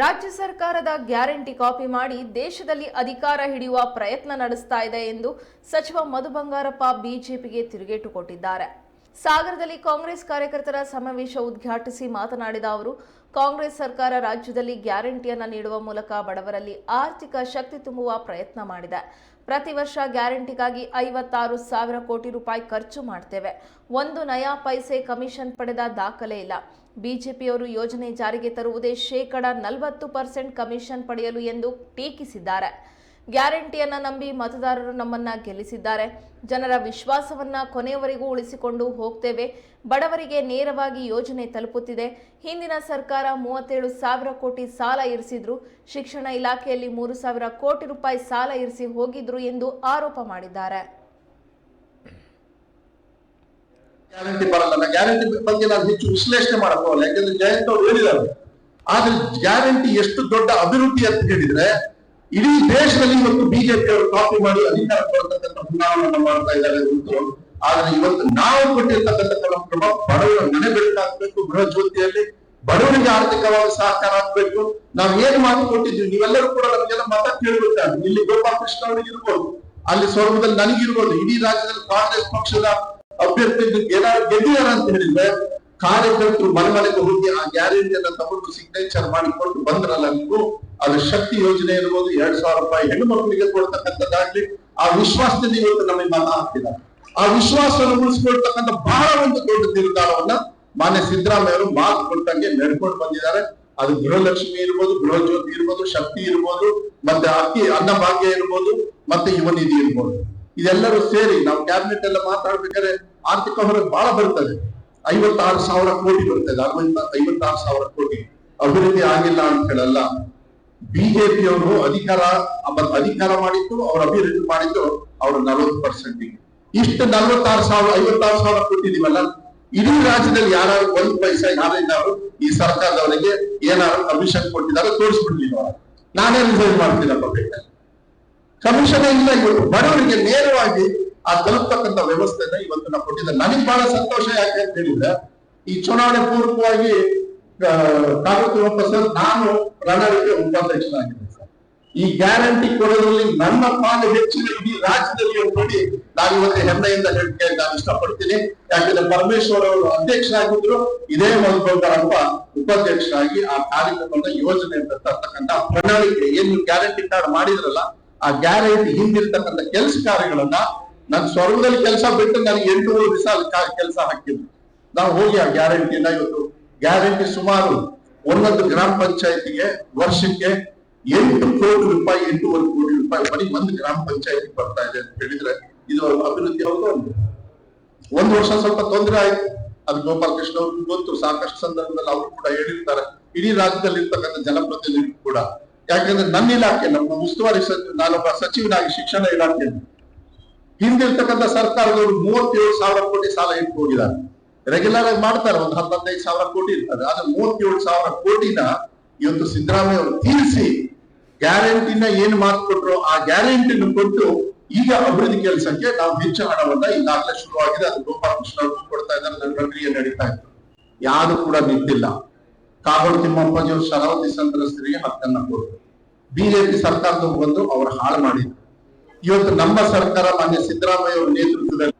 ರಾಜ್ಯ ಸರ್ಕಾರದ guarantee copy ಮಾಡಿ ದೇಶದಲ್ಲಿ ಅಧಿಕಾರ ಹಿಡಿಯುವ ಪ್ರಯತ್ನ ನಡೆಸ್ತಾ ಇದೆ ಎಂದು ಸಚಿವ ಮಧು ಬಂಗಾರಪ್ಪ ಬಿಜೆಪಿಗೆ ತಿರುಗೇಟು ಕೊಟ್ಟಿದ್ದಾರೆ. ಸಾಗರದಲ್ಲಿ ಕಾಂಗ್ರೆಸ್ ಕಾರ್ಯಕರ್ತರ ಸಮಾವೇಶ ಉದ್ಘಾಟಿಸಿ ಮಾತನಾಡಿದ ಅವರು, ಕಾಂಗ್ರೆಸ್ ಸರ್ಕಾರ ರಾಜ್ಯದಲ್ಲಿ ಗ್ಯಾರಂಟಿಯನ್ನು ನೀಡುವ ಮೂಲಕ ಬಡವರಲ್ಲಿ ಆರ್ಥಿಕ ಶಕ್ತಿ ತುಂಬುವ ಪ್ರಯತ್ನ ಮಾಡಿದೆ. ಪ್ರತಿ ವರ್ಷ ಗ್ಯಾರಂಟಿಗಾಗಿ ಐವತ್ತಾರು ಸಾವಿರ ಕೋಟಿ ರೂಪಾಯಿ ಖರ್ಚು ಮಾಡ್ತೇವೆ. ಒಂದು ನಯಾ ಪೈಸೆ ಕಮಿಷನ್ ಪಡೆದ ದಾಖಲೆ ಇಲ್ಲ. ಬಿಜೆಪಿಯವರು ಯೋಜನೆ ಜಾರಿಗೆ ತರುವುದೇ ಶೇಕಡ ನಲವತ್ತು ಪರ್ಸೆಂಟ್ ಕಮಿಷನ್ ಪಡೆಯಲು ಎಂದು ಟೀಕಿಸಿದ್ದಾರೆ. ಗ್ಯಾರಂಟಿಯನ್ನ ನಂಬಿ ಮತದಾರರು ನಮ್ಮನ್ನ ಗೆಲ್ಲಿಸಿದ್ದಾರೆ. ಜನರ ವಿಶ್ವಾಸವನ್ನ ಕೊನೆಯವರೆಗೂ ಉಳಿಸಿಕೊಂಡು ಹೋಗ್ತೇವೆ. ಬಡವರಿಗೆ ನೇರವಾಗಿ ಯೋಜನೆ ತಲುಪುತ್ತಿದೆ. ಹಿಂದಿನ ಸರ್ಕಾರ ಮೂವತ್ತೇಳು ಸಾವಿರ ಕೋಟಿ ಸಾಲ ಇರಿಸಿದ್ರು. ಶಿಕ್ಷಣ ಇಲಾಖೆಯಲ್ಲಿ ಮೂರು ಸಾವಿರ ಕೋಟಿ ರೂಪಾಯಿ ಸಾಲ ಇರಿಸಿ ಹೋಗಿದ್ರು ಎಂದು ಆರೋಪ ಮಾಡಿದ್ದಾರೆ. ಗ್ಯಾರಂಟಿ ಬರಲ್ಲ. ಗ್ಯಾರಂಟಿ ಬಗ್ಗೆ ನಾನು ಹೆಚ್ಚು ವಿಶ್ಲೇಷಣೆ ಯಾಕಂದ್ರೆ ಜಯಂತ್ ಅವ್ರು ಆದ್ರೆ ಗ್ಯಾರಂಟಿ ಎಷ್ಟು ದೊಡ್ಡ ಅಭಿವೃದ್ಧಿ ಅಂತ ಹೇಳಿದ್ರೆ ಇಡೀ ದೇಶದಲ್ಲಿ ಇವತ್ತು ಬಿಜೆಪಿ ಅವರು ಕಾಪಿ ಮಾಡಿ ಅಧಿಕಾರ ಕೊಡ್ತಕ್ಕಂಥ ಚುನಾವಣೆ ಮಾಡ್ತಾ ಇದ್ದಾರೆ ಹೊರತು, ಆದ್ರೆ ಇವತ್ತು ನಾವು ಕೊಟ್ಟಿರ್ತಕ್ಕಂಥ ಕಾರ್ಯಕ್ರಮ ಬಡವರ ಮನೆ ಬೆಳಕಾಗ್ಬೇಕು ಗೃಹ ಜ್ಯೋತಿಯಲ್ಲಿ ಬಡವರಿಗೆ ಆರ್ಥಿಕವಾಗಿ ಸಹಕಾರ ಆಗ್ಬೇಕು ನಾವ್ ಏನ್ ಮಾತು ಕೊಟ್ಟಿದ್ವಿ ನೀವೆಲ್ಲರೂ ಕೂಡ ನಮಗೆಲ್ಲ ಮತ ಕೇಳ್ಬೇಕಾದ್ರೆ ಇಲ್ಲಿ ಗೋಪಾಲಕೃಷ್ಣ ಅವರಿಗೆ ಇರ್ಬೋದು, ಅಲ್ಲಿ ಸ್ವರ್ಗದಲ್ಲಿ ನನಗಿರ್ಬೋದು, ಇಡೀ ರಾಜ್ಯದಲ್ಲಿ ಕಾಂಗ್ರೆಸ್ ಪಕ್ಷದ ಅಭ್ಯರ್ಥಿ ಏನಾದ್ರು ಗೆದ್ದಿದಾರ ಅಂತ ಹೇಳಿದ್ರೆ ಕಾರ್ಯಕರ್ತರು ಮನೆ ಮನೆಗೆ ಹೋಗಿ ಆ ಗ್ಯಾರಂಟಿಯನ್ನ ತಗೊಂಡು ಸಿಗ್ನೇಚರ್ ಮಾಡಿಕೊಂಡು ಬಂದ್ರಲ್ಲ ನೀವು, ಅದು ಶಕ್ತಿ ಯೋಜನೆ ಇರ್ಬೋದು, ಎರಡ್ ಸಾವಿರ ರೂಪಾಯಿ ಹೆಣ್ಣು ಮಕ್ಕಳಿಗೆ ಕೊಡ್ತಕ್ಕಂಥದ್ದಾಗ್ಲಿ, ಆ ವಿಶ್ವಾಸದಿಂದ ಇವತ್ತು ನಮಗೆ ಮತ ಹಾಕ್ತಿದ್ದಾರೆ ಆ ವಿಶ್ವಾಸವನ್ನು ಉಳಿಸ್ಕೊಳ್ತಕ್ಕಂಥ ಬಹಳ ಒಂದು ದೊಡ್ಡ ನಿರ್ಧಾರವನ್ನ ಮಾನ್ಯ ಸಿದ್ದರಾಮಯ್ಯ ಅವರು ಮಾತು ಕೊಟ್ಟಂಗೆ ನಡ್ಕೊಂಡು ಬಂದಿದ್ದಾರೆ. ಅದು ಗೃಹಲಕ್ಷ್ಮಿ ಇರ್ಬೋದು ಗೃಹ ಜ್ಯೋತಿ ಇರ್ಬೋದು, ಶಕ್ತಿ ಇರ್ಬೋದು, ಮತ್ತೆ ಅಕ್ಕಿ ಅನ್ನಭಾಗ್ಯ ಇರ್ಬೋದು, ಮತ್ತೆ ಯುವ ನಿಧಿ ಇರ್ಬೋದು. ಇದೆಲ್ಲರೂ ಸೇರಿ ನಾವು ಕ್ಯಾಬಿನೆಟ್ ಎಲ್ಲ ಮಾತಾಡ್ಬೇಕಾದ್ರೆ ಆರ್ಥಿಕ ಹೊರೆ ಬಹಳ ಬರ್ತದೆ. ಐವತ್ತಾರು ಸಾವಿರ ಕೋಟಿ ಬರುತ್ತೆ ಅರವತ್ತ, ಐವತ್ತಾರು ಸಾವಿರ ಕೋಟಿ. ಅಭಿವೃದ್ಧಿ ಆಗಿಲ್ಲ ಅಂತ ಹೇಳಲ್ಲ. ಬಿಜೆಪಿಯವರು ಅಧಿಕಾರ ಅಧಿಕಾರ ಮಾಡಿದ್ದು, ಅವ್ರ ಅಭಿವೃದ್ಧಿ ಮಾಡಿದ್ದು ಅವರು ನಲವತ್ತು ಪರ್ಸೆಂಟ್ ಇಷ್ಟು ನಲವತ್ತಾರು ಸಾವಿರ, ಐವತ್ತಾರು ಸಾವಿರ ಕೊಟ್ಟಿದೀವಲ್ಲ ಇಡೀ ರಾಜ್ಯದಲ್ಲಿ ಯಾರು ಒಂದ್ ಪೈಸಾ ಯಾರು ಈ ಸರ್ಕಾರದವರಿಗೆ ಏನಾದ್ರು ಕಮಿಷನ್ ಕೊಟ್ಟಿದ್ದಾರೆ ತೋರಿಸ್ಬಿಡ್ಲಿಲ್ಲ ನಾನೇ ರಿಸೈನ್ ಬೇಕಾದ್ರೆ ಕಮಿಷನ್ ಇಲ್ಲ ಬಡವರಿಗೆ ನೇರವಾಗಿ ಆ ತಲುಪ್ತಕ್ಕಂಥ ವ್ಯವಸ್ಥೆನ ಇವತ್ತು ನಾವು ಕೊಟ್ಟಿದ್ದೆ ನನಗೆ ಬಹಳ ಸಂತೋಷ ಯಾಕೆ ಅಂತ ಹೇಳಿದ್ರೆ, ಈ ಚುನಾವಣೆ ಪೂರ್ವಕವಾಗಿ ಕಾಂಗ್ರೆಸ್ ವಾಪಸ್ ನಾನು ಪ್ರಣಾಳಿಕೆ ಉಪಾಧ್ಯಕ್ಷನಾಗಿದ್ದೆ ಸರ್. ಈ ಗ್ಯಾರಂಟಿ ಕೊಡೋದ್ರಲ್ಲಿ ನನ್ನ ಪಾಲು ಹೆಚ್ಚಿನ ಇಡೀ ರಾಜ್ಯದಲ್ಲಿ ನೋಡಿ ನಾನು ಇವತ್ತು ಹೆಮ್ಮೆಯಿಂದ ಹೇಳಿಕೆ ನಾನು ಇಷ್ಟಪಡ್ತೀನಿ. ಯಾಕಂದ್ರೆ ಪರಮೇಶ್ವರ್ ಅವರು ಅಧ್ಯಕ್ಷರಾಗಿದ್ರು. ಇದೇ ಮಧುಬಂಗಾರಪ್ಪ ಉಪಾಧ್ಯಕ್ಷರಾಗಿ ಆ ಕಾರ್ಯಕ್ರಮದ ಯೋಜನೆ ತರ್ತಕ್ಕಂಥ ಪ್ರಣಾಳಿಕೆ. ಏನು ಗ್ಯಾರಂಟಿ ಕಾರ್ಡ್ ಮಾಡಿದ್ರಲ್ಲ, ಆ ಗ್ಯಾರಂಟಿ ಹಿಂದಿರ್ತಕ್ಕಂಥ ಕೆಲಸ ಕಾರ್ಯಗಳನ್ನ ನನ್ ಸ್ವರ್ಗದಲ್ಲಿ ಕೆಲಸ ಬಿಟ್ಟು ನನಗೆ ಎಂಟುನೂರು ದಿವಸ ಕೆಲಸ ಹಾಕಿದ್ರು ನಾವು ಹೋಗಿ ಆ ಗ್ಯಾರಂಟಿನ ಇವತ್ತು ಗ್ಯಾರಂಟಿ ಸುಮಾರು ಒಂದೊಂದು ಗ್ರಾಮ ಪಂಚಾಯತಿಗೆ ವರ್ಷಕ್ಕೆ ಎಂಟು ಕೋಟಿ ರೂಪಾಯಿ, ಎಂಟೂವರೆ ಕೋಟಿ ರೂಪಾಯಿ ಬರೀ ಒಂದು ಗ್ರಾಮ ಪಂಚಾಯತಿ ಬರ್ತಾ ಇದೆ ಅಂತ ಹೇಳಿದ್ರೆ ಇದು ಅಭಿವೃದ್ಧಿ ಹೌದು ಒಂದು ಒಂದು ವರ್ಷ ಸ್ವಲ್ಪ ತೊಂದರೆ ಆಯ್ತು. ಅದು ಗೋಪಾಲಕೃಷ್ಣ ಅವ್ರಿಗೂ ಗೊತ್ತು, ಸಾಕಷ್ಟು ಸಂದರ್ಭದಲ್ಲಿ ಅವರು ಕೂಡ ಹೇಳಿರ್ತಾರೆ. ಇಡೀ ರಾಜ್ಯದಲ್ಲಿ ಇರ್ತಕ್ಕಂಥ ಜನಪ್ರತಿನಿಧಿ ಕೂಡ. ಯಾಕಂದ್ರೆ ನನ್ನ ಇಲಾಖೆ, ನಮ್ಮ ಉಸ್ತುವಾರಿ ಸಚಿವ ನಾನೊಬ್ಬ ಸಚಿವನಾಗಿ ಶಿಕ್ಷಣ ಇಲಾಖೆಯಲ್ಲಿ ಹಿಂದಿರ್ತಕ್ಕಂಥ ಸರ್ಕಾರದವರು ಮೂವತ್ತೇಳು ಸಾವಿರ ಕೋಟಿ ಸಾಲ ಇಟ್ಟು ಹೋಗಿದ್ದಾರೆ. ರೆಗ್ಯುಲರ್ ಆಗಿ ಮಾಡ್ತಾರೆ, ಒಂದು ಹತ್ತೈದು ಸಾವಿರ ಕೋಟಿ ಇರ್ತದೆ. ಆದ್ರೆ ಮೂವತ್ತೇಳು ಸಾವಿರ ಕೋಟಿನ ಇವತ್ತು ಸಿದ್ದರಾಮಯ್ಯ ಅವರು ತೀರಿಸಿ ಗ್ಯಾರಂಟಿನ ಏನ್ ಮಾತು ಕೊಟ್ರು ಆ ಗ್ಯಾರಂಟಿನ ಕೊಟ್ಟು ಈಗ ಅಭಿವೃದ್ಧಿ ಕೆಲಸಕ್ಕೆ ನಾವು ಹೆಚ್ಚು ಹಣವನ್ನ ಈಗಾಗಲೇ ಶುರುವಾಗಿದೆ. ಅದು ಗೋಪಾಲಕೃಷ್ಣ ಅವರು ಕೊಡ್ತಾ ಇದ್ದಾರೆ ಪ್ರಕ್ರಿಯೆ ನಡೀತಾ ಇತ್ತು. ಯಾರು ಕೂಡ ನಿಂತಿಲ್ಲ ಕಾಗೋಡು ತಿಮ್ಮಪ್ಪಜಿಯವರು ಶರಾವತಿ ಸಂತ್ರಸ್ತರಿಗೆ ಹಕ್ಕನ್ನ ಕೊಟ್ಟರು. ಬಿಜೆಪಿ ಸರ್ಕಾರದವ್ರು ಬಂದು ಅವರು ಹಾಳು ಮಾಡಿದ್ರು. ಇವತ್ತು ನಮ್ಮ ಸರ್ಕಾರ ಮಾನ್ಯ ಸಿದ್ದರಾಮಯ್ಯ ಅವರ ನೇತೃತ್ವದಲ್ಲಿ